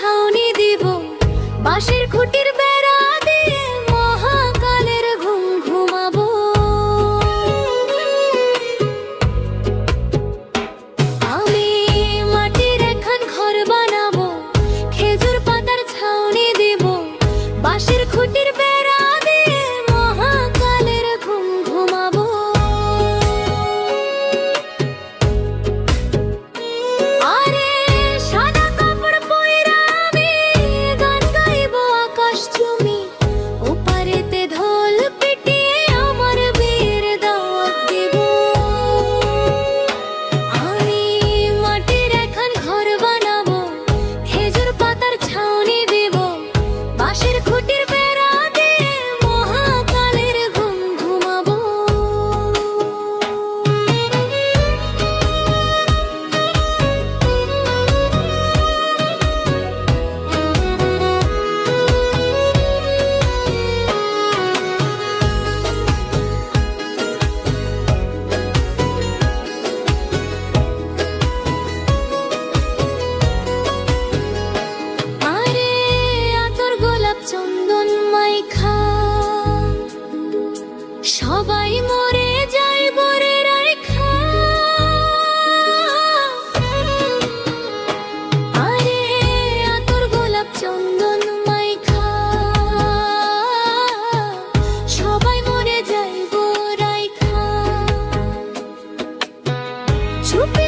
ছাউনি দিব বাঁশের খুঁটির সবাই মরে যাই মরে রাখা আরে, আতর গোলাপ চন্দন মাইখা। সবাই মরে যাই রাইখা চুপি